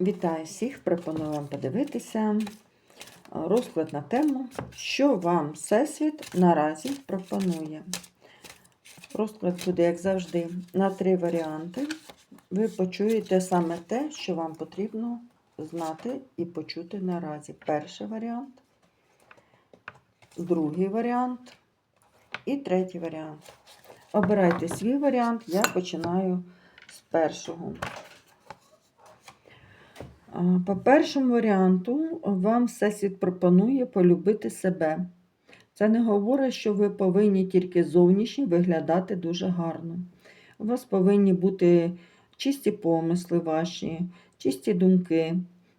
Вітаю всіх! Пропоную вам подивитися розклад на тему, що вам Всесвіт наразі пропонує. Розклад буде, як завжди, на три варіанти. Ви почуєте саме те, що вам потрібно знати і почути наразі. Перший варіант, другий варіант і третій варіант. Обирайте свій варіант, я починаю з першого. По першому варіанту вам Всесвіт пропонує полюбити себе. Це не говорить, що ви повинні тільки зовнішні виглядати дуже гарно. У вас повинні бути чисті помисли ваші, чисті думки,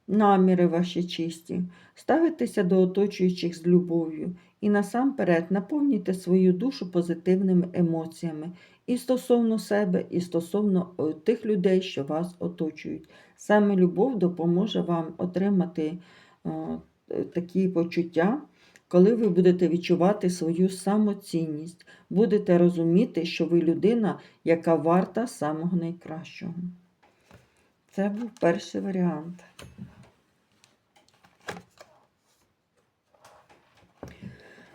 наміри ваші чисті, ставитися до оточуючих з любов'ю і насамперед наповнюйте свою душу позитивними емоціями і стосовно себе, і стосовно е, тих людей, що вас оточують. Саме любов допоможе вам отримати е, такі почуття, коли ви будете відчувати свою самоцінність, будете розуміти, що ви людина, яка варта самого найкращого. Це був перший варіант.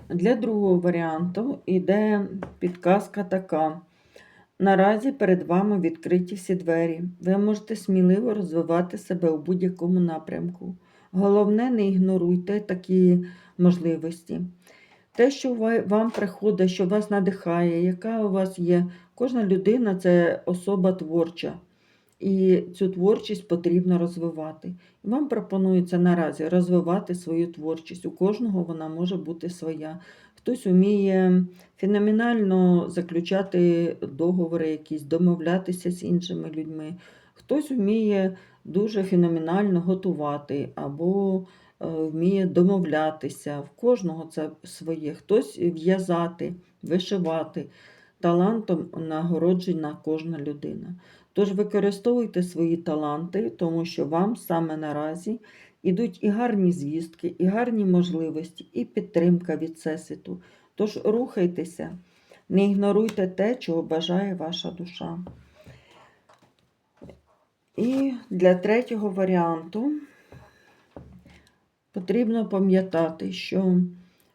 Для другого варіанту йде підказка така. Наразі перед вами відкриті всі двері. Ви можете сміливо розвивати себе у будь-якому напрямку. Головне, не ігноруйте такі можливості. Те, що вам приходить, що вас надихає, яка у вас є, кожна людина це особа творча. І цю творчість потрібно розвивати. Вам пропонується наразі розвивати свою творчість. У кожного вона може бути своя. Хтось вміє феноменально заключати договори, якісь, домовлятися з іншими людьми, хтось вміє дуже феноменально готувати або е, вміє домовлятися. В кожного це своє, хтось в'язати, вишивати. Талантом нагороджена кожна людина. Тож використовуйте свої таланти, тому що вам саме наразі ідуть і гарні звістки, і гарні можливості, і підтримка від Всесвіту. Тож рухайтеся, не ігноруйте те, чого бажає ваша душа. І для третього варіанту потрібно пам'ятати, що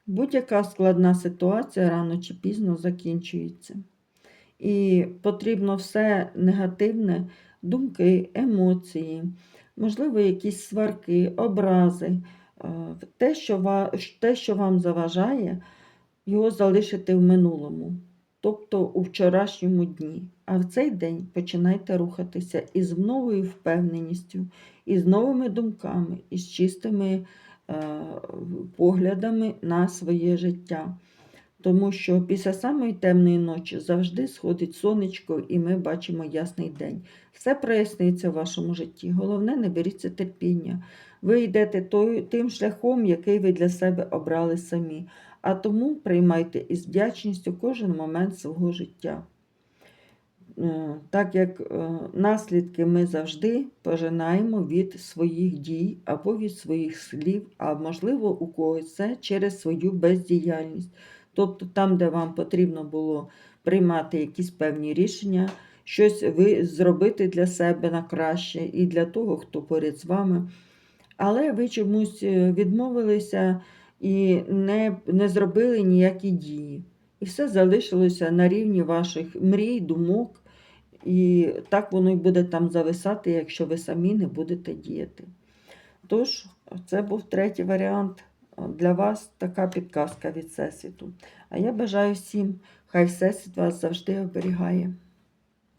будь-яка складна ситуація рано чи пізно закінчується. І потрібно все негативне, думки, емоції, можливо, якісь сварки, образи, е, те, що те, що вам заважає, його залишити в минулому, тобто у вчорашньому дні. А в цей день починайте рухатися із новою впевненістю, із новими думками, із чистими е, поглядами на своє життя. Тому що після самої темної ночі завжди сходить сонечко, і ми бачимо ясний день. Все проясниться в вашому житті. Головне, не беріться терпіння. Ви йдете той, тим шляхом, який ви для себе обрали самі. А тому приймайте із вдячністю кожен момент свого життя. Е, так як е, наслідки ми завжди пожинаємо від своїх дій або від своїх слів, а можливо, у когось це через свою бездіяльність. Тобто там, де вам потрібно було приймати якісь певні рішення, щось ви зробити для себе на краще і для того, хто поряд з вами. Але ви чомусь е, відмовилися і не, не зробили ніякі дії. І все залишилося на рівні ваших мрій, думок. І так воно й буде там зависати, якщо ви самі не будете діяти. Тож, це був третій варіант для вас така підказка від Всесвіту. А я бажаю всім, хай Всесвіт вас завжди оберігає.